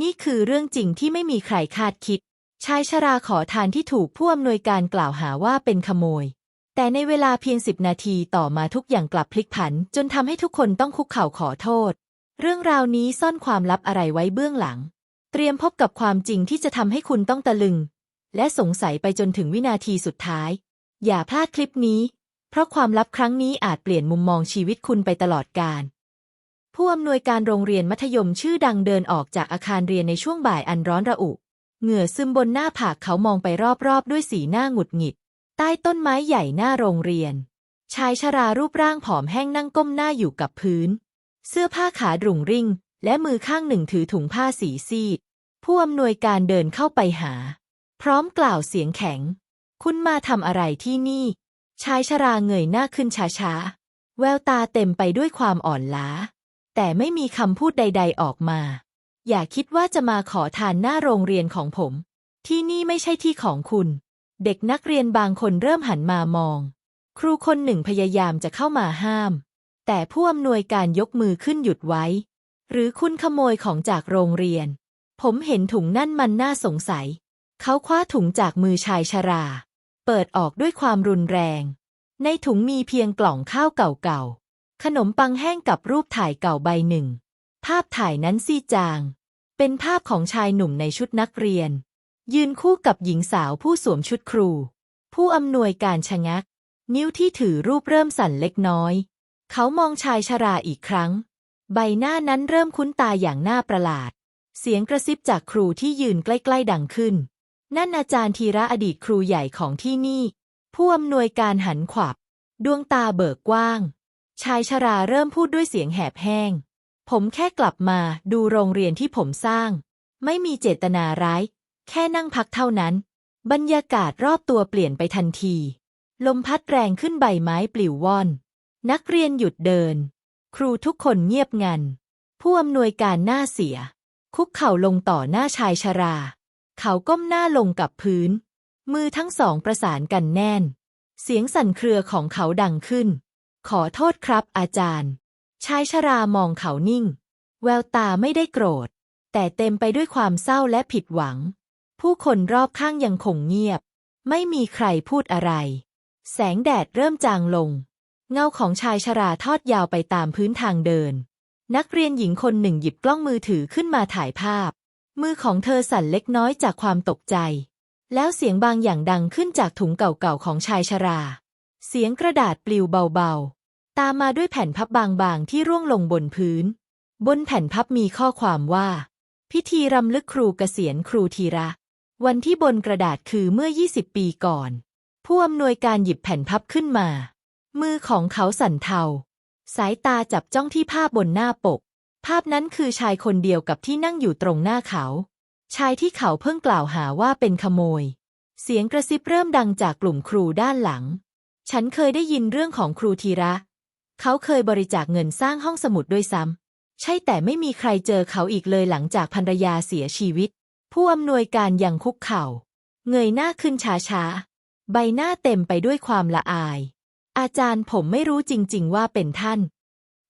นี่คือเรื่องจริงที่ไม่มีใครคาดคิด ชายชราขอทานที่ถูกผู้อำนวยการกล่าวหาว่าเป็นขโมย แต่ในเวลาเพียงสิบนาทีต่อมาทุกอย่างกลับพลิกผัน จนทำให้ทุกคนต้องคุกเข่าขอโทษ เรื่องราวนี้ซ่อนความลับอะไรไว้เบื้องหลัง เตรียมพบกับความจริงที่จะทำให้คุณต้องตะลึง และสงสัยไปจนถึงวินาทีสุดท้าย อย่าพลาดคลิปนี้ เพราะความลับครั้งนี้อาจเปลี่ยนมุมมองชีวิตคุณไปตลอดกาล ผู้อำนวยการโรงเรียนมัธยมชื่อดังเดินออกจากอาคารเรียนในช่วงบ่ายอันร้อนระอุ เหงื่อซึมบนหน้าผากเขามองไปรอบๆ ด้วยสีหน้าหงุดหงิด ใต้ต้นไม้ใหญ่หน้าโรงเรียน ชายชรารูปร่างผอมแห้งนั่งก้มหน้าอยู่กับพื้น เสื้อผ้าขาดรุ่งริ่ง และมือข้างหนึ่งถือถุงผ้าสีซีด ผู้อำนวยการเดินเข้าไปหา พร้อมกล่าวเสียงแข็ง คุณมาทำอะไรที่นี่ ชายชราเงยหน้าขึ้นช้าๆ แววตาเต็มไปด้วยความอ่อนล้า แต่ไม่มีคำพูดใด ๆ ออกมา อย่าคิดว่าจะมาขอทานหน้าโรงเรียนของผม ที่นี่ไม่ใช่ที่ของคุณ เด็กนักเรียนบางคนเริ่มหันมามอง ครูคนหนึ่งพยายามจะเข้ามาห้าม แต่ผู้อำนวยการยกมือขึ้นหยุดไว้ หรือคุณขโมยของจากโรงเรียน ผมเห็นถุงนั่นมันน่าสงสัย เขาคว้าถุงจากมือชายชรา เปิดออกด้วยความรุนแรง ในถุงมีเพียงกล่องข้าวเก่าๆ ขนมปังแห้งกับรูปถ่ายเก่าใบหนึ่ง ภาพถ่ายนั้นซีจาง เป็นภาพของชายหนุ่มในชุดนักเรียน ยืนคู่กับหญิงสาวผู้สวมชุดครู ผู้อำนวยการชะงัก นิ้วที่ถือรูปเริ่มสั่นเล็กน้อย เขามองชายชราอีกครั้ง ใบหน้านั้นเริ่มคุ้นตาอย่างน่าประหลาด เสียงกระซิบจากครูที่ยืนใกล้ ๆ ดังขึ้น นั่นอาจารย์ธีระอดีตครูใหญ่ของที่นี่ ผู้อำนวยการหันขวับ ดวงตาเบิกกว้าง ชายชราเริ่มพูดด้วยเสียงแหบแห้ง ผมแค่กลับมาดูโรงเรียนที่ผมสร้าง ไม่มีเจตนาร้าย แค่นั่งพักเท่านั้น บรรยากาศรอบตัวเปลี่ยนไปทันที ลมพัดแรงขึ้นใบไม้ปลิวว่อน นักเรียนหยุดเดิน ครูทุกคนเงียบงัน ผู้อำนวยการหน้าเสีย คุกเข่าลงต่อหน้าชายชรา เขาก้มหน้าลงกับพื้น มือทั้งสองประสานกันแน่น เสียงสั่นเครือของเขาดังขึ้น ขอโทษครับอาจารย์ ชายชรามองเขานิ่ง แววตาไม่ได้โกรธ แต่เต็มไปด้วยความเศร้าและผิดหวัง ผู้คนรอบข้างยังคงเงียบ ไม่มีใครพูดอะไร แสงแดดเริ่มจางลง เงาของชายชราทอดยาวไปตามพื้นทางเดิน นักเรียนหญิงคนหนึ่งหยิบกล้องมือถือขึ้นมาถ่ายภาพ มือของเธอสั่นเล็กน้อยจากความตกใจ แล้วเสียงบางอย่างดังขึ้นจากถุงเก่าๆของชายชรา เสียงกระดาษปลิวเบาๆ ตามมาด้วยแผ่นพับบางๆ ที่ร่วงลงบนพื้น บนแผ่นพับมีข้อความว่า พิธีรำลึกครูเกษียณครูธีระ วันที่บนกระดาษคือเมื่อ 20 ปีก่อน ผู้อำนวยการหยิบแผ่นพับขึ้นมา มือของเขาสั่นเทา สายตาจับจ้องที่ภาพบนหน้าปก ภาพนั้นคือชายคนเดียวกับที่นั่งอยู่ตรงหน้าเขา ชายที่เขาเพิ่งกล่าวหาว่าเป็นขโมย เสียงกระซิบเริ่มดังจากกลุ่มครูด้านหลัง ฉันเคยได้ยินเรื่องของครูธีระ เขาเคยบริจาคเงินสร้างห้องสมุดด้วยซ้ำ ใช่แต่ไม่มีใครเจอเขาอีกเลยหลังจากภรรยาเสียชีวิต ผู้อำนวยการยังคุกเข่า เงยหน้าขึ้นช้าๆ ใบหน้าเต็มไปด้วยความละอาย อาจารย์ผมไม่รู้จริงๆว่าเป็นท่าน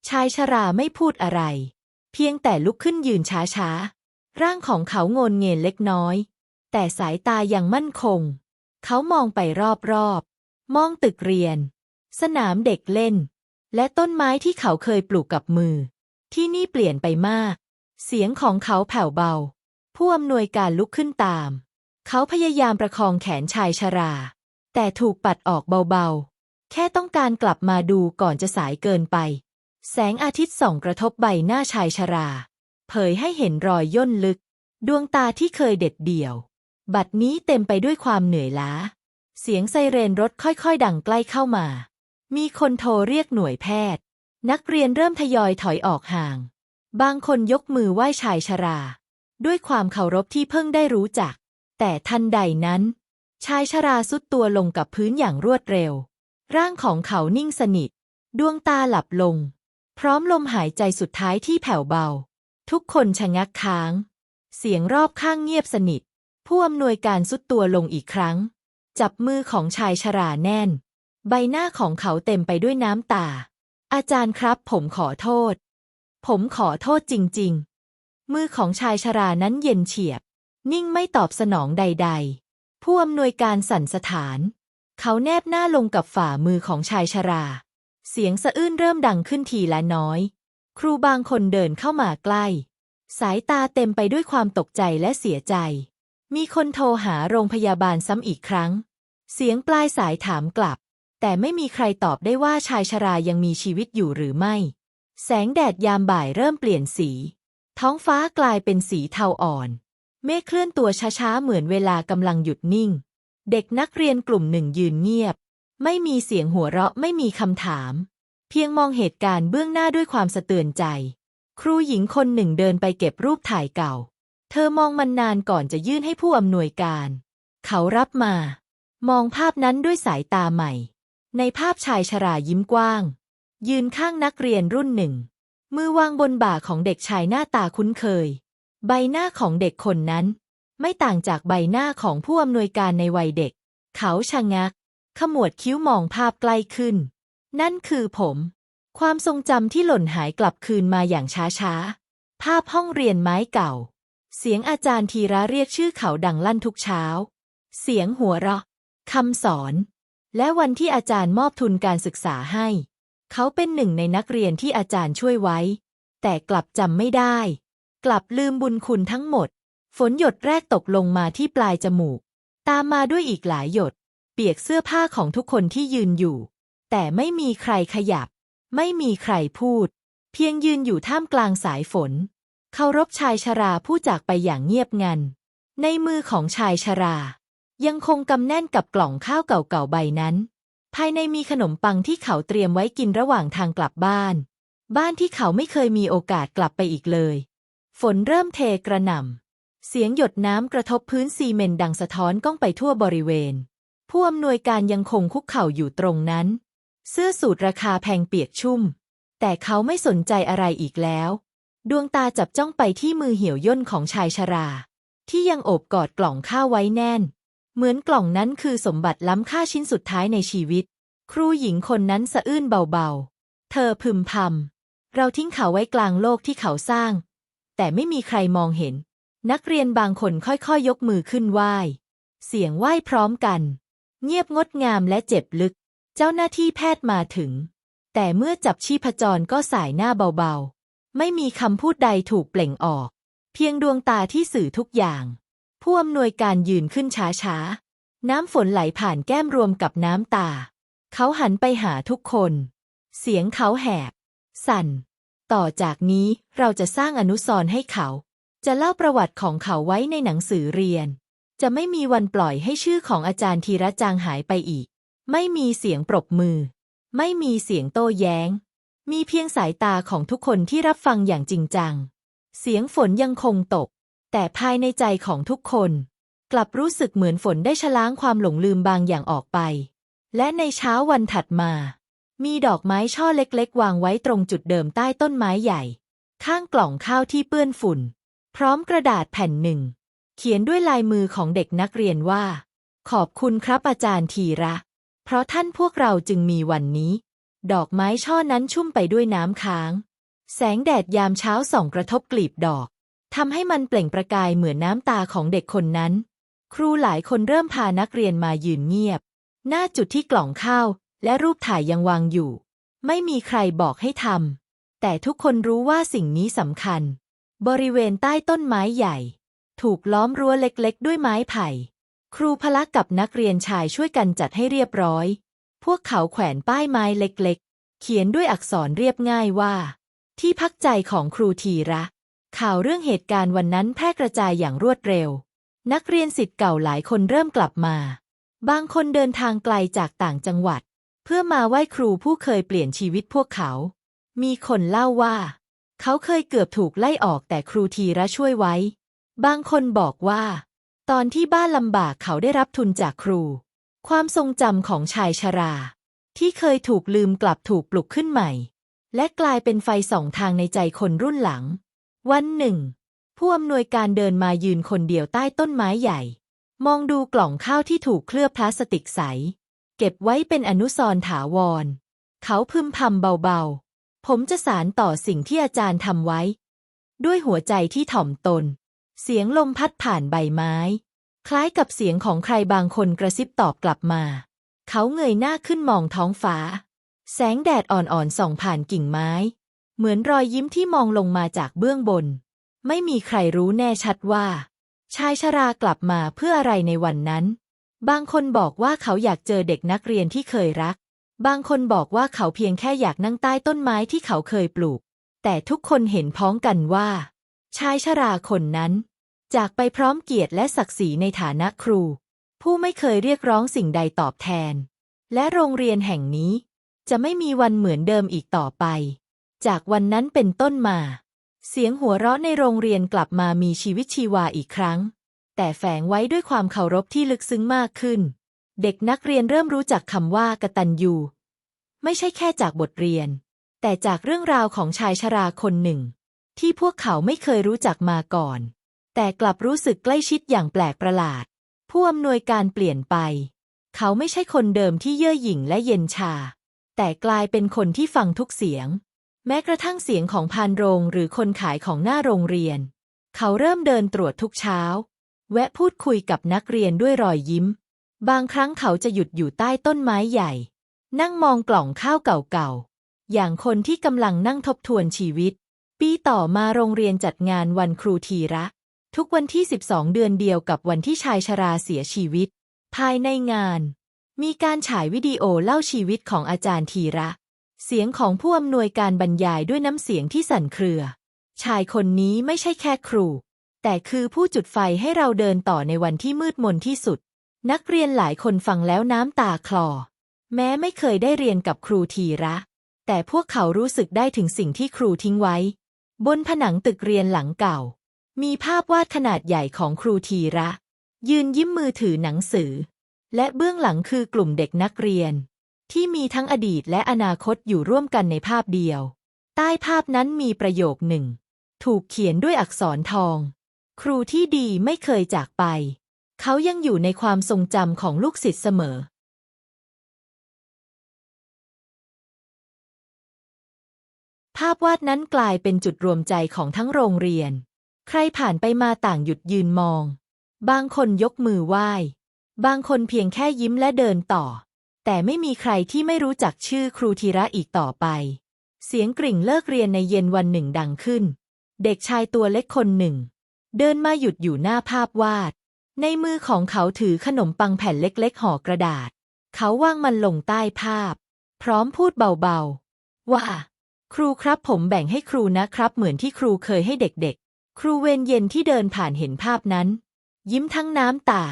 ชายชราไม่พูดอะไร เพียงแต่ลุกขึ้นยืนช้าๆ ร่างของเขาโงนเงยนเล็กน้อย แต่สายตายังมั่นคง เขามองไปรอบๆ มองตึกเรียน สนามเด็กเล่น และต้นไม้ที่เขาเคยปลูกกับมือ ที่นี่เปลี่ยนไปมาก เสียงของเขาแผ่วเบา ผู้อำนวยการลุกขึ้นตาม เขาพยายามประคองแขนชายชรา แต่ถูกปัดออกเบาๆ แค่ต้องการกลับมาดูก่อนจะสายเกินไป แสงอาทิตย์ส่องกระทบใบหน้าชายชรา เผยให้เห็นรอยย่นลึก ดวงตาที่เคยเด็ดเดี่ยว บัดนี้เต็มไปด้วยความเหนื่อยล้า เสียงไซเรนรถค่อยๆ ดังใกล้เข้ามา มีคนโทรเรียกหน่วยแพทย์ นักเรียนเริ่มทยอยถอยออกห่าง บางคนยกมือไหว้ชายชรา ด้วยความเคารพที่เพิ่งได้รู้จัก แต่ทันใดนั้น ชายชราสุดตัวลงกับพื้นอย่างรวดเร็ว ร่างของเขานิ่งสนิท ดวงตาหลับลง พร้อมลมหายใจสุดท้ายที่แผ่วเบา ทุกคนชะงักค้าง เสียงรอบข้างเงียบสนิท ผู้อำนวยการสุดตัวลงอีกครั้ง จับมือของชายชราแน่น ใบหน้าของเขาเต็มไปด้วยน้ำตา อาจารย์ครับ ผมขอโทษ ผมขอโทษจริง ๆ มือของชายชรานั้นเย็นเฉียบ นิ่งไม่ตอบสนองใด ๆ ผู้อำนวยการสั่นสถาน เขาแนบหน้าลงกับฝ่ามือของชายชรา เสียงสะอื้นเริ่มดังขึ้นทีละน้อย ครูบางคนเดินเข้ามาใกล้ สายตาเต็มไปด้วยความตกใจและเสียใจ มีคนโทรหาโรงพยาบาลซ้ำอีกครั้ง เสียงปลายสายถามกลับ แต่ไม่มีใครตอบได้ว่าชายชรายังมีชีวิตอยู่หรือไม่ แสงแดดยามบ่ายเริ่มเปลี่ยนสี ท้องฟ้ากลายเป็นสีเทาอ่อน เมฆเคลื่อนตัวช้าๆเหมือนเวลากำลังหยุดนิ่ง เด็กนักเรียนกลุ่มหนึ่งยืนเงียบ ไม่มีเสียงหัวเราะไม่มีคำถาม เพียงมองเหตุการณ์เบื้องหน้าด้วยความสะเตือนใจ ครูหญิงคนหนึ่งเดินไปเก็บรูปถ่ายเก่า เธอมองมันนานก่อนจะยื่นให้ผู้อำนวยการ เขารับมา มองภาพนั้นด้วยสายตาใหม่ ในภาพชายชรายิ้มกว้าง ยืนข้างนักเรียนรุ่นหนึ่ง มือวางบนบ่าของเด็กชายหน้าตาคุ้นเคย ใบหน้าของเด็กคนนั้น ไม่ต่างจากใบหน้าของผู้อำนวยการในวัยเด็ก เขาชะงัก ขมวดคิ้วมองภาพใกล้ขึ้น นั่นคือผม ความทรงจำที่หล่นหายกลับคืนมาอย่างช้าๆ ภาพห้องเรียนไม้เก่า เสียงอาจารย์ทีระเรียกชื่อเขาดังลั่นทุกเช้า เสียงหัวเราะคำสอน และวันที่อาจารย์มอบทุนการศึกษาให้ เขาเป็นหนึ่งในนักเรียนที่อาจารย์ช่วยไว้ แต่กลับจำไม่ได้ กลับลืมบุญคุณทั้งหมด ฝนหยดแรกตกลงมาที่ปลายจมูก ตามมาด้วยอีกหลายหยด เปียกเสื้อผ้าของทุกคนที่ยืนอยู่ แต่ไม่มีใครขยับ ไม่มีใครพูด เพียงยืนอยู่ท่ามกลางสายฝน เคารพชายชราผู้จากไปอย่างเงียบงัน ในมือของชายชรา ยังคงกำแน่นกับกล่องข้าวเก่าๆใบนั้น ภายในมีขนมปังที่เขาเตรียมไว้กินระหว่างทางกลับบ้าน บ้านที่เขาไม่เคยมีโอกาสกลับไปอีกเลย ฝนเริ่มเทกระหน่ำ เสียงหยดน้ำกระทบพื้นซีเมนต์ดังสะท้อนก้องไปทั่วบริเวณ ผู้อำนวยการยังคงคุกเข่าอยู่ตรงนั้น เสื้อสูทราคาแพงเปียกชุ่ม แต่เขาไม่สนใจอะไรอีกแล้ว ดวงตาจับจ้องไปที่มือเหี่ยวย่นของชายชรา ที่ยังโอบกอดกล่องข้าวไว้แน่น เหมือนกล่องนั้นคือสมบัติล้ำค่าชิ้นสุดท้ายในชีวิต ครูหญิงคนนั้นสะอื้นเบาๆ เธอพึมพำเราทิ้งเขาไว้กลางโลกที่เขาสร้าง แต่ไม่มีใครมองเห็น นักเรียนบางคนค่อยๆยยกมือขึ้นไหว้ เสียงไหว้พร้อมกัน เงียบงดงามและเจ็บลึก เจ้าหน้าที่แพทย์มาถึง แต่เมื่อจับชีพจรก็สายหน้าเบาๆ ไม่มีคำพูดใดถูกเปล่งออก เพียงดวงตาที่สื่อทุกอย่าง ผู้อำนวยการยืนขึ้นช้าๆ น้ำฝนไหลผ่านแก้มรวมกับน้ำตา เขาหันไปหาทุกคน เสียงเขาแหบ สั่น ต่อจากนี้เราจะสร้างอนุสรณ์ให้เขา จะเล่าประวัติของเขาไว้ในหนังสือเรียน จะไม่มีวันปล่อยให้ชื่อของอาจารย์ธีระจางหายไปอีก ไม่มีเสียงปรบมือ ไม่มีเสียงโต้แย้ง มีเพียงสายตาของทุกคนที่รับฟังอย่างจริงจัง เสียงฝนยังคงตก แต่ภายในใจของทุกคน กลับรู้สึกเหมือนฝนได้ชะล้างความหลงลืมบางอย่างออกไป และในเช้าวันถัดมา มีดอกไม้ช่อเล็กๆ วางไว้ตรงจุดเดิมใต้ต้นไม้ใหญ่ ข้างกล่องข้าวที่เปื้อนฝุ่น พร้อมกระดาษแผ่นหนึ่ง เขียนด้วยลายมือของเด็กนักเรียนว่า ขอบคุณครับอาจารย์ทีระ เพราะท่านพวกเราจึงมีวันนี้ ดอกไม้ช่อนั้นชุ่มไปด้วยน้ำค้าง แสงแดดยามเช้าส่องกระทบกลีบดอกทำให้มันเปล่งประกายเหมือนน้ำตาของเด็กคนนั้น ครูหลายคนเริ่มพานักเรียนมายืนเงียบ หน้าจุดที่กล่องข้าวและรูปถ่ายยังวางอยู่ ไม่มีใครบอกให้ทำแต่ทุกคนรู้ว่าสิ่งนี้สำคัญ บริเวณใต้ต้นไม้ใหญ่ ถูกล้อมรั้วเล็กๆ ด้วยไม้ไผ่ ครูพละกับนักเรียนชายช่วยกันจัดให้เรียบร้อย พวกเขาแขวนป้ายไม้เล็กๆ เขียนด้วยอักษรเรียบง่ายว่า ที่พักใจของครูทีระ ข่าวเรื่องเหตุการณ์วันนั้นแพร่กระจายอย่างรวดเร็ว นักเรียนสิทธิ์เก่าหลายคนเริ่มกลับมา บางคนเดินทางไกลจากต่างจังหวัด เพื่อมาไหว้ครูผู้เคยเปลี่ยนชีวิตพวกเขา มีคนเล่าว่า เขาเคยเกือบถูกไล่ออกแต่ครูทีระช่วยไว้ บางคนบอกว่า ตอนที่บ้านลำบากเขาได้รับทุนจากครู ความทรงจำของชายชรา ที่เคยถูกลืมกลับถูกปลุกขึ้นใหม่ และกลายเป็นไฟสองทางในใจคนรุ่นหลัง วันหนึ่ง ผู้อำนวยการเดินมายืนคนเดียวใต้ต้นไม้ใหญ่ มองดูกล่องข้าวที่ถูกเคลือบพลาสติกใส เก็บไว้เป็นอนุสรณ์ถาวร เขาพึมพำเบาๆ ผมจะสารต่อสิ่งที่อาจารย์ทำไว้ ด้วยหัวใจที่ถ่อมตน เสียงลมพัดผ่านใบไม้ คล้ายกับเสียงของใครบางคนกระซิบตอบกลับมา เขาเงยหน้าขึ้นมองท้องฟ้า แสงแดดอ่อนๆส่องผ่านกิ่งไม้ เหมือนรอยยิ้มที่มองลงมาจากเบื้องบน ไม่มีใครรู้แน่ชัดว่า ชายชรากลับมาเพื่ออะไรในวันนั้น บางคนบอกว่าเขาอยากเจอเด็กนักเรียนที่เคยรัก บางคนบอกว่าเขาเพียงแค่อยากนั่งใต้ต้นไม้ที่เขาเคยปลูก แต่ทุกคนเห็นพ้องกันว่า ชายชราคนนั้น จากไปพร้อมเกียรติและศักดิ์ศรีในฐานะครู ผู้ไม่เคยเรียกร้องสิ่งใดตอบแทน และโรงเรียนแห่งนี้ จะไม่มีวันเหมือนเดิมอีกต่อไป จากวันนั้นเป็นต้นมา เสียงหัวเราะในโรงเรียนกลับมามีชีวิตชีวาอีกครั้ง แต่แฝงไว้ด้วยความเคารพที่ลึกซึ้งมากขึ้น เด็กนักเรียนเริ่มรู้จักคำว่ากตัญญูไม่ใช่แค่จากบทเรียน แต่จากเรื่องราวของชายชราคนหนึ่ง ที่พวกเขาไม่เคยรู้จักมาก่อน แต่กลับรู้สึกใกล้ชิดอย่างแปลกประหลาด ผู้อำนวยการเปลี่ยนไป เขาไม่ใช่คนเดิมที่เย่อหยิ่งและเย็นชา แต่กลายเป็นคนที่ฟังทุกเสียง แม้กระทั่งเสียงของพานโรงหรือคนขายของหน้าโรงเรียน เขาเริ่มเดินตรวจทุกเช้า แวะพูดคุยกับนักเรียนด้วยรอยยิ้ม บางครั้งเขาจะหยุดอยู่ใต้ต้นไม้ใหญ่ นั่งมองกล่องข้าวเก่าๆอย่างคนที่กำลังนั่งทบทวนชีวิต ปีต่อมาโรงเรียนจัดงานวันครูทีระ ทุกวันที่ 12 เดือนเดียวกับวันที่ชายชราเสียชีวิต ภายในงาน มีการฉายวิดีโอเล่าชีวิตของอาจารย์ทีระ เสียงของผู้อำนวยการบรรยายด้วยน้ำเสียงที่สั่นเครือ ชายคนนี้ไม่ใช่แค่ครู แต่คือผู้จุดไฟให้เราเดินต่อในวันที่มืดมนที่สุด นักเรียนหลายคนฟังแล้วน้ำตาคลอ แม้ไม่เคยได้เรียนกับครูทีระ แต่พวกเขารู้สึกได้ถึงสิ่งที่ครูทิ้งไว้ บนผนังตึกเรียนหลังเก่า มีภาพวาดขนาดใหญ่ของครูทีระ ยืนยิ้มมือถือหนังสือ และเบื้องหลังคือกลุ่มเด็กนักเรียน ที่มีทั้งอดีตและอนาคตอยู่ร่วมกันในภาพเดียว ใต้ภาพนั้นมีประโยคหนึ่ง ถูกเขียนด้วยอักษรทอง ครูที่ดีไม่เคยจากไป เขายังอยู่ในความทรงจำของลูกศิษย์เสมอภาพวาดนั้นกลายเป็นจุดรวมใจของทั้งโรงเรียน ใครผ่านไปมาต่างหยุดยืนมอง บางคนยกมือไหว้ บางคนเพียงแค่ยิ้มและเดินต่อ แต่ไม่มีใครที่ไม่รู้จักชื่อครูธีระอีกต่อไป เสียงกริ่งเลิกเรียนในเย็นวันหนึ่งดังขึ้น เด็กชายตัวเล็กคนหนึ่ง เดินมาหยุดอยู่หน้าภาพวาด ในมือของเขาถือขนมปังแผ่นเล็กๆห่อกระดาษ เขาวางมันลงใต้ภาพ พร้อมพูดเบาๆ ว่า ครูครับผมแบ่งให้ครูนะครับ เหมือนที่ครูเคยให้เด็กๆ ครูเวนเย็นที่เดินผ่านเห็นภาพนั้น ยิ้มทั้งน้ำตา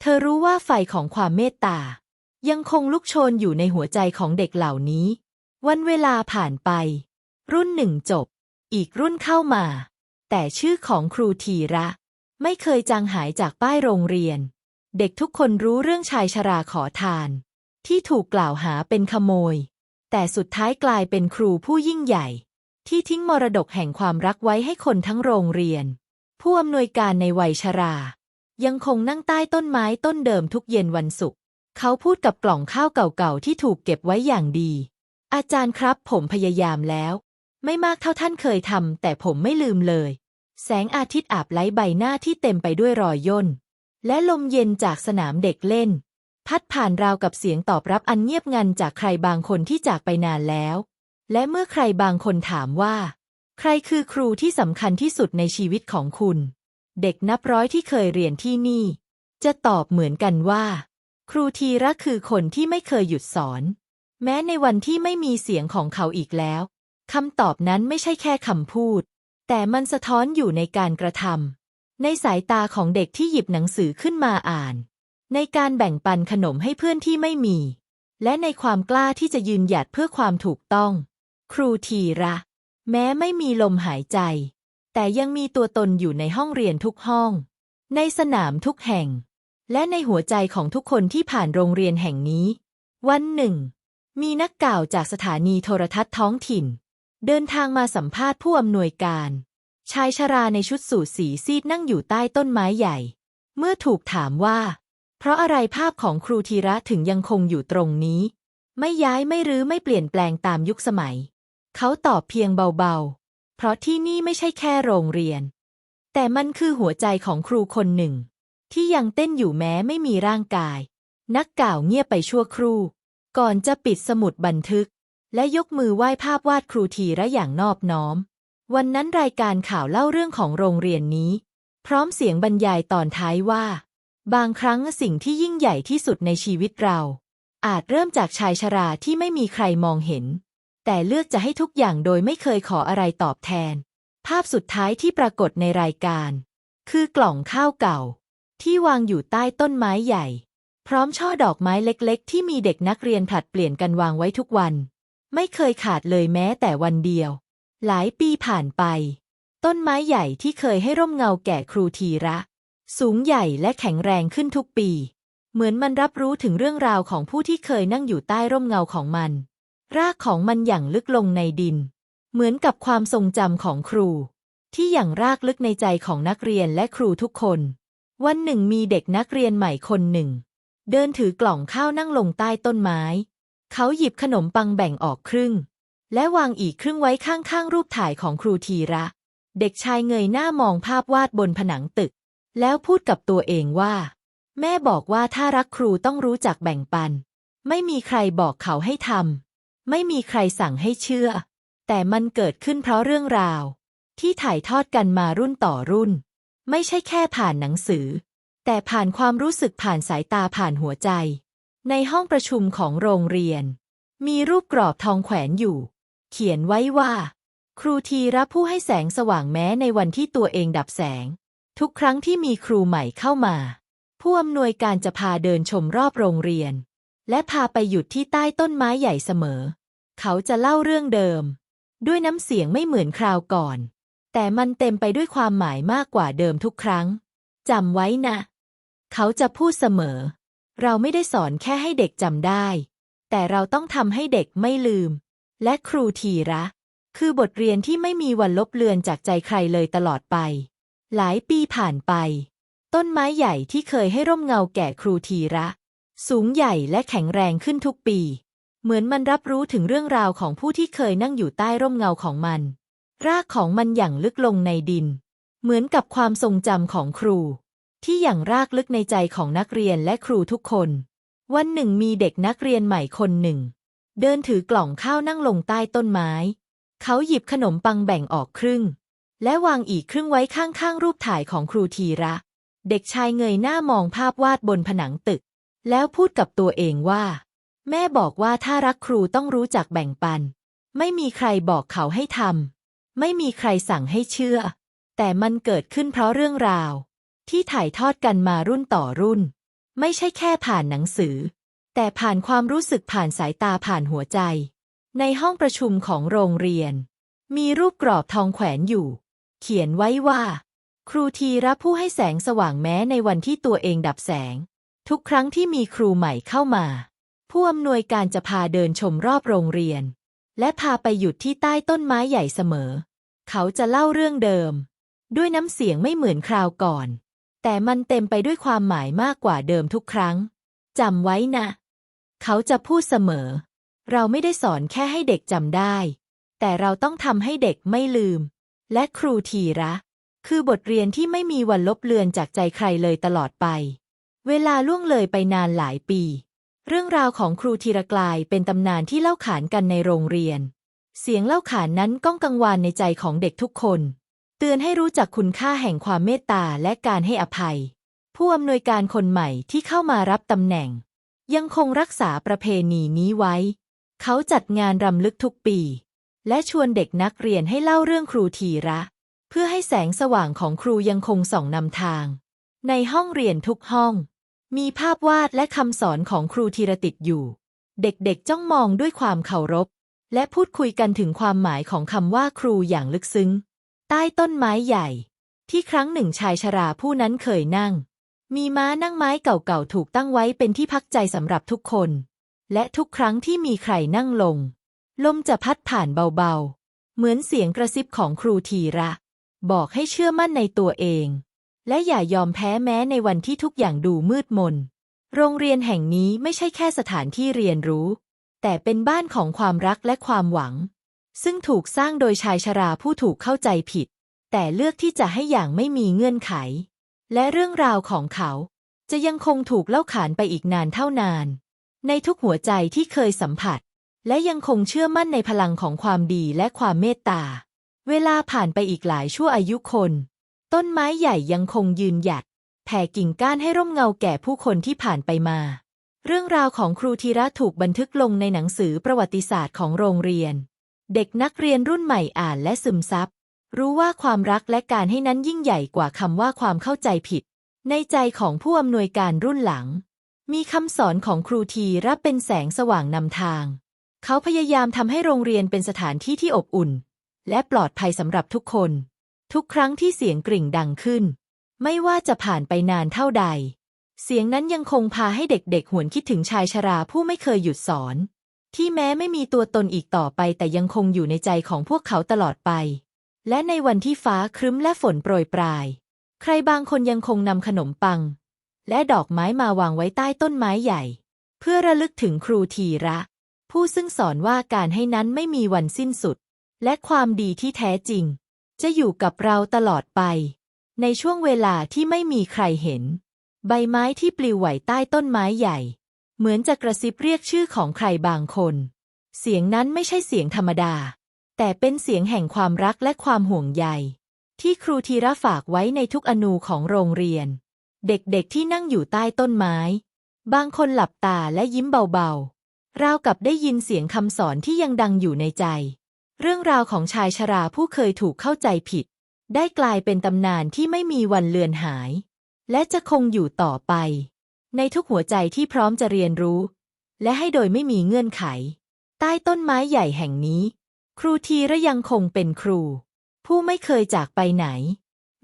เธอรู้ว่าไฟของความเมตตา ยังคงลุกโชนอยู่ในหัวใจของเด็กเหล่านี้ วันเวลาผ่านไป รุ่นหนึ่งจบ อีกรุ่นเข้ามา แต่ชื่อของครูทีระ ไม่เคยจางหายจากป้ายโรงเรียน เด็กทุกคนรู้เรื่องชายชราขอทาน ที่ถูกกล่าวหาเป็นขโมย แต่สุดท้ายกลายเป็นครูผู้ยิ่งใหญ่ ที่ทิ้งมรดกแห่งความรักไว้ให้คนทั้งโรงเรียน ผู้อำนวยการในวัยชรา ยังคงนั่งใต้ต้นไม้ต้นเดิมทุกเย็นวันศุกร์เขาพูดกับกล่องข้าวเก่าๆที่ถูกเก็บไว้อย่างดี อาจารย์ครับผมพยายามแล้ว ไม่มากเท่าท่านเคยทำแต่ผมไม่ลืมเลย แสงอาทิตย์อาบไล้ใบหน้าที่เต็มไปด้วยรอยย่น และลมเย็นจากสนามเด็กเล่น พัดผ่านราวกับเสียงตอบรับอันเงียบงันจากใครบางคนที่จากไปนานแล้ว และเมื่อใครบางคนถามว่า ใครคือครูที่สำคัญที่สุดในชีวิตของคุณ เด็กนับร้อยที่เคยเรียนที่นี่ จะตอบเหมือนกันว่า ครูทีระคือคนที่ไม่เคยหยุดสอน แม้ในวันที่ไม่มีเสียงของเขาอีกแล้วคำตอบนั้นไม่ใช่แค่คำพูด แต่มันสะท้อนอยู่ในการกระทำในสายตาของเด็กที่หยิบหนังสือขึ้นมาอ่าน ในการแบ่งปันขนมให้เพื่อนที่ไม่มี และในความกล้าที่จะยืนหยัดเพื่อความถูกต้อง ครูทีระ แม้ไม่มีลมหายใจ แต่ยังมีตัวตนอยู่ในห้องเรียนทุกห้อง ในสนามทุกแห่ง และในหัวใจของทุกคนที่ผ่านโรงเรียนแห่งนี้ วันหนึ่ง มีนักกล่าวจากสถานีโทรทัศน์ท้องถิ่น เดินทางมาสัมภาษณ์ผู้อำนวยการ ชายชราในชุดสูทสีซีดนั่งอยู่ใต้ต้นไม้ใหญ่ เมื่อถูกถามว่า เพราะอะไรภาพของครูธีระถึงยังคงอยู่ตรงนี้ ไม่ย้ายไม่รื้อไม่เปลี่ยนแปลงตามยุคสมัย เขาตอบเพียงเบาๆ เพราะที่นี่ไม่ใช่แค่โรงเรียน แต่มันคือหัวใจของครูคนหนึ่ง ที่ยังเต้นอยู่แม้ไม่มีร่างกาย นักกล่าวเงียบไปชั่วครู่ ก่อนจะปิดสมุดบันทึก และยกมือไหว้ภาพวาดครูทีระอย่างนอบน้อม วันนั้นรายการข่าวเล่าเรื่องของโรงเรียนนี้ พร้อมเสียงบรรยายตอนท้ายว่า บางครั้งสิ่งที่ยิ่งใหญ่ที่สุดในชีวิตเรา อาจเริ่มจากชายชราที่ไม่มีใครมองเห็น แต่เลือกจะให้ทุกอย่างโดยไม่เคยขออะไรตอบแทน ภาพสุดท้ายที่ปรากฏในรายการ คือกล่องข้าวเก่า ที่วางอยู่ใต้ต้นไม้ใหญ่ พร้อมช่อดอกไม้เล็กๆ ที่มีเด็กนักเรียนผลัดเปลี่ยนกันวางไว้ทุกวัน ไม่เคยขาดเลยแม้แต่วันเดียว หลายปีผ่านไป ต้นไม้ใหญ่ที่เคยให้ร่มเงาแก่ครูทีระ สูงใหญ่และแข็งแรงขึ้นทุกปี เหมือนมันรับรู้ถึงเรื่องราวของผู้ที่เคยนั่งอยู่ใต้ร่มเงาของมัน รากของมันอย่างลึกลงในดิน เหมือนกับความทรงจำของครู ที่อย่างรากลึกในใจของนักเรียนและครูทุกคน วันหนึ่งมีเด็กนักเรียนใหม่คนหนึ่ง เดินถือกล่องข้าวนั่งลงใต้ต้นไม้ เขาหยิบขนมปังแบ่งออกครึ่ง และวางอีกครึ่งไว้ข้างๆรูปถ่ายของครูทีระ เด็กชายเงยหน้ามองภาพวาดบนผนังตึก แล้วพูดกับตัวเองว่า แม่บอกว่าถ้ารักครูต้องรู้จักแบ่งปัน ไม่มีใครบอกเขาให้ทำ ไม่มีใครสั่งให้เชื่อ แต่มันเกิดขึ้นเพราะเรื่องราว ที่ถ่ายทอดกันมารุ่นต่อรุ่น ไม่ใช่แค่ผ่านหนังสือ แต่ผ่านความรู้สึกผ่านสายตาผ่านหัวใจ ในห้องประชุมของโรงเรียน มีรูปกรอบทองแขวนอยู่ เขียนไว้ว่า ครูทีรับผู้ให้แสงสว่างแม้ในวันที่ตัวเองดับแสง ทุกครั้งที่มีครูใหม่เข้ามา ผู้อำนวยการจะพาเดินชมรอบโรงเรียน และพาไปหยุดที่ใต้ต้นไม้ใหญ่เสมอ เขาจะเล่าเรื่องเดิม ด้วยน้ำเสียงไม่เหมือนคราวก่อน แต่มันเต็มไปด้วยความหมายมากกว่าเดิมทุกครั้งจำไว้นะ เขาจะพูดเสมอ เราไม่ได้สอนแค่ให้เด็กจำได้ แต่เราต้องทำให้เด็กไม่ลืม และครูทีระ คือบทเรียนที่ไม่มีวันลบเลือนจากใจใครเลยตลอดไป หลายปีผ่านไป ต้นไม้ใหญ่ที่เคยให้ร่มเงาแก่ครูทีระ สูงใหญ่และแข็งแรงขึ้นทุกปี เหมือนมันรับรู้ถึงเรื่องราวของผู้ที่เคยนั่งอยู่ใต้ร่มเงาของมัน รากของมันอย่างลึกลงในดิน เหมือนกับความทรงจำของครู ที่อย่างรากลึกในใจของนักเรียนและครูทุกคน วันหนึ่งมีเด็กนักเรียนใหม่คนหนึ่ง เดินถือกล่องข้าวนั่งลงใต้ต้นไม้ เขาหยิบขนมปังแบ่งออกครึ่ง และวางอีกครึ่งไว้ข้างๆรูปถ่ายของครูทีระ เด็กชายเงยหน้ามองภาพวาดบนผนังตึก แล้วพูดกับตัวเองว่า แม่บอกว่าถ้ารักครูต้องรู้จักแบ่งปัน ไม่มีใครบอกเขาให้ทำไม่มีใครสั่งให้เชื่อ แต่มันเกิดขึ้นเพราะเรื่องราว ที่ถ่ายทอดกันมารุ่นต่อรุ่น ไม่ใช่แค่ผ่านหนังสือ แต่ผ่านความรู้สึกผ่านสายตาผ่านหัวใจ ในห้องประชุมของโรงเรียน มีรูปกรอบทองแขวนอยู่ เขียนไว้ว่า ครูทีรับผู้ให้แสงสว่างแม้ในวันที่ตัวเองดับแสง ทุกครั้งที่มีครูใหม่เข้ามา ผู้อำนวยการจะพาเดินชมรอบโรงเรียน และพาไปหยุดที่ใต้ต้นไม้ใหญ่เสมอ เขาจะเล่าเรื่องเดิม ด้วยน้ำเสียงไม่เหมือนคราวก่อน แต่มันเต็มไปด้วยความหมายมากกว่าเดิมทุกครั้งจำไว้นะ เขาจะพูดเสมอ เราไม่ได้สอนแค่ให้เด็กจำได้ แต่เราต้องทำให้เด็กไม่ลืม และครูทีระ คือบทเรียนที่ไม่มีวันลบเลือนจากใจใครเลยตลอดไป เวลาล่วงเลยไปนานหลายปี เรื่องราวของครูธีรกลายเป็นตำนานที่เล่าขานกันในโรงเรียน เสียงเล่าขานนั้นก้องกังวานในใจของเด็กทุกคน เตือนให้รู้จักคุณค่าแห่งความเมตตาและการให้อภัย ผู้อำนวยการคนใหม่ที่เข้ามารับตำแหน่ง ยังคงรักษาประเพณีนี้ไว้ เขาจัดงานรำลึกทุกปี และชวนเด็กนักเรียนให้เล่าเรื่องครูทีระ เพื่อให้แสงสว่างของครูยังคงส่องนำทาง ในห้องเรียนทุกห้อง มีภาพวาดและคำสอนของครูธีรติดอยู่ เด็กๆ จ้องมองด้วยความเคารพ และพูดคุยกันถึงความหมายของคำว่าครูอย่างลึกซึ้ง ใต้ต้นไม้ใหญ่ ที่ครั้งหนึ่งชายชราผู้นั้นเคยนั่ง มีม้านั่งไม้เก่าๆ ถูกตั้งไว้เป็นที่พักใจสำหรับทุกคน และทุกครั้งที่มีใครนั่งลง ลมจะพัดผ่านเบาๆ เหมือนเสียงกระซิบของครูทีระ บอกให้เชื่อมั่นในตัวเอง และอย่ายอมแพ้แม้ในวันที่ทุกอย่างดูมืดมน โรงเรียนแห่งนี้ไม่ใช่แค่สถานที่เรียนรู้ แต่เป็นบ้านของความรักและความหวัง ซึ่งถูกสร้างโดยชายชราผู้ถูกเข้าใจผิด แต่เลือกที่จะให้อย่างไม่มีเงื่อนไข และเรื่องราวของเขา จะยังคงถูกเล่าขานไปอีกนานเท่านาน ในทุกหัวใจที่เคยสัมผัส และยังคงเชื่อมั่นในพลังของความดีและความเมตตา เวลาผ่านไปอีกหลายชั่วอายุคน ต้นไม้ใหญ่ยังคงยืนหยัด แผ่กิ่งก้านให้ร่มเงาแก่ผู้คนที่ผ่านไปมา เรื่องราวของครูธีระถูกบันทึกลงในหนังสือประวัติศาสตร์ของโรงเรียน เด็กนักเรียนรุ่นใหม่อ่านและซึมซับ รู้ว่าความรักและการให้นั้นยิ่งใหญ่กว่าคำว่าความเข้าใจผิด ในใจของผู้อำนวยการรุ่นหลัง มีคำสอนของครูทีรับเป็นแสงสว่างนำทาง เขาพยายามทำให้โรงเรียนเป็นสถานที่ที่อบอุ่น และปลอดภัยสำหรับทุกคน ทุกครั้งที่เสียงกริ่งดังขึ้น ไม่ว่าจะผ่านไปนานเท่าใด เสียงนั้นยังคงพาให้เด็กๆ หวนคิดถึงชายชราผู้ไม่เคยหยุดสอน ที่แม้ไม่มีตัวตนอีกต่อไปแต่ยังคงอยู่ในใจของพวกเขาตลอดไป และในวันที่ฟ้าครึ้มและฝนโปรยปลาย ใครบางคนยังคงนำขนมปัง และดอกไม้มาวางไว้ใต้ต้นไม้ใหญ่ เพื่อระลึกถึงครูทีระ ผู้ซึ่งสอนว่าการให้นั้นไม่มีวันสิ้นสุด และความดีที่แท้จริง จะอยู่กับเราตลอดไป ในช่วงเวลาที่ไม่มีใครเห็น ใบไม้ที่ปลิวไหวใต้ต้นไม้ใหญ่ เหมือนจะกระซิบเรียกชื่อของใครบางคน เสียงนั้นไม่ใช่เสียงธรรมดา แต่เป็นเสียงแห่งความรักและความห่วงใย ที่ครูธีระฝากไว้ในทุกอนูของโรงเรียน เด็กๆที่นั่งอยู่ใต้ต้นไม้ บางคนหลับตาและยิ้มเบาๆราวกับได้ยินเสียงคำสอนที่ยังดังอยู่ในใจ เรื่องราวของชายชราผู้เคยถูกเข้าใจผิด ได้กลายเป็นตำนานที่ไม่มีวันเลือนหาย และจะคงอยู่ต่อไป ในทุกหัวใจที่พร้อมจะเรียนรู้ และให้โดยไม่มีเงื่อนไข ใต้ต้นไม้ใหญ่แห่งนี้ ครูทีระยังคงเป็นครู ผู้ไม่เคยจากไปไหน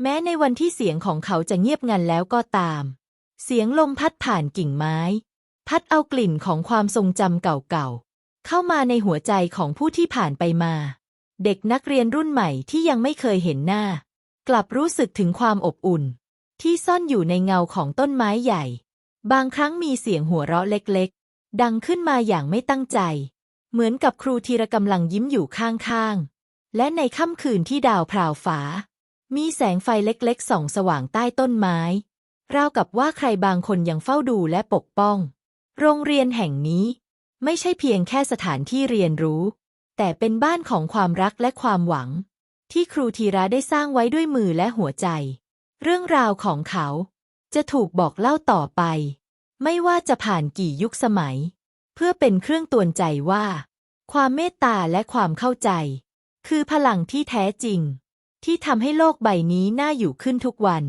แม้ในวันที่เสียงของเขาจะเงียบงันแล้วก็ตาม เสียงลมพัดผ่านกิ่งไม้ พัดเอากลิ่นของความทรงจำเก่าๆ เข้ามาในหัวใจของผู้ที่ผ่านไปมา เด็กนักเรียนรุ่นใหม่ที่ยังไม่เคยเห็นหน้า กลับรู้สึกถึงความอบอุ่น ที่ซ่อนอยู่ในเงาของต้นไม้ใหญ่ บางครั้งมีเสียงหัวเราะเล็กๆ ดังขึ้นมาอย่างไม่ตั้งใจ เหมือนกับครูธีระกำลังยิ้มอยู่ข้างๆ และในค่ำคืนที่ดาวพราวฟ้า มีแสงไฟเล็กๆส่องสว่างใต้ต้นไม้ ราวกับว่าใครบางคนยังเฝ้าดูและปกป้อง โรงเรียนแห่งนี้ ไม่ใช่เพียงแค่สถานที่เรียนรู้ แต่เป็นบ้านของความรักและความหวัง ที่ครูธีระได้สร้างไว้ด้วยมือและหัวใจ เรื่องราวของเขา จะถูกบอกเล่าต่อไป ไม่ว่าจะผ่านกี่ยุคสมัย เพื่อเป็นเครื่องตวนใจว่า ความเมตตาและความเข้าใจ คือพลังที่แท้จริง ที่ทำให้โลกใบนี้น่าอยู่ขึ้นทุกวัน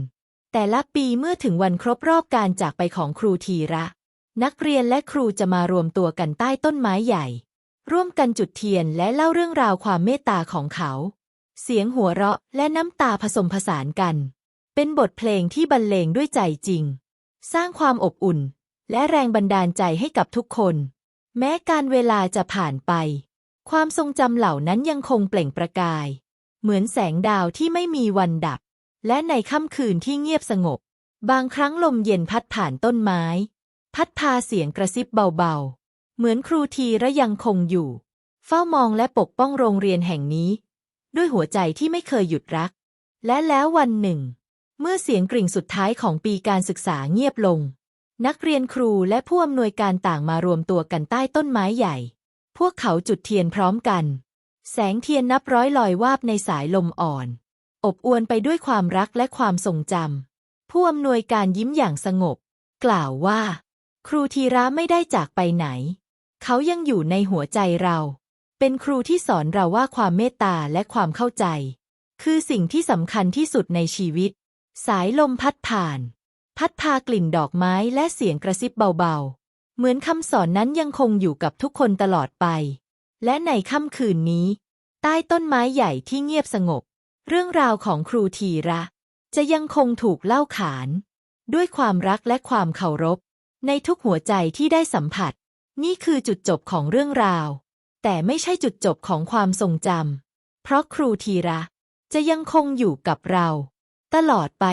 แต่ละปีเมื่อถึงวันครบรอบการจากไปของครูทีระ นักเรียนและครูจะมารวมตัวกันใต้ต้นไม้ใหญ่ ร่วมกันจุดเทียนและเล่าเรื่องราวความเมตตาของเขา เสียงหัวเราะและน้ำตาผสมผสานกัน เป็นบทเพลงที่บรรเลงด้วยใจจริง สร้างความอบอุ่น และแรงบันดาลใจให้กับทุกคน แม้การเวลาจะผ่านไป ความทรงจำเหล่านั้นยังคงเปล่งประกาย เหมือนแสงดาวที่ไม่มีวันดับ และในค่ำคืนที่เงียบสงบ บางครั้งลมเย็นพัดผ่านต้นไม้ พัดพาเสียงกระซิบเบาๆ เหมือนครูทีระยังคงอยู่ เฝ้ามองและปกป้องโรงเรียนแห่งนี้ ด้วยหัวใจที่ไม่เคยหยุดรัก และแล้ววันหนึ่ง เมื่อเสียงกริ่งสุดท้ายของปีการศึกษาเงียบลง นักเรียนครูและผู้อำนวยการต่างมารวมตัวกันใต้ต้นไม้ใหญ่ พวกเขาจุดเทียนพร้อมกัน แสงเทียนนับร้อยลอยวาบในสายลมอ่อน อบอวลไปด้วยความรักและความทรงจำผู้อำนวยการยิ้มอย่างสงบ กล่าวว่า ครูธีระไม่ได้จากไปไหน เขายังอยู่ในหัวใจเรา เป็นครูที่สอนเราว่าความเมตตาและความเข้าใจ คือสิ่งที่สำคัญที่สุดในชีวิต สายลมพัดผ่าน พัดพากลิ่นดอกไม้และเสียงกระซิบเบาๆ เหมือนคำสอนนั้นยังคงอยู่กับทุกคนตลอดไป และในค่ำคืนนี้ ใต้ต้นไม้ใหญ่ที่เงียบสงบ เรื่องราวของครูทีระ จะยังคงถูกเล่าขาน ด้วยความรักและความเคารพ ในทุกหัวใจที่ได้สัมผัส นี่คือจุดจบของเรื่องราว แต่ไม่ใช่จุดจบของความทรงจำเพราะครูทีระ จะยังคงอยู่กับเรา ตลอดไป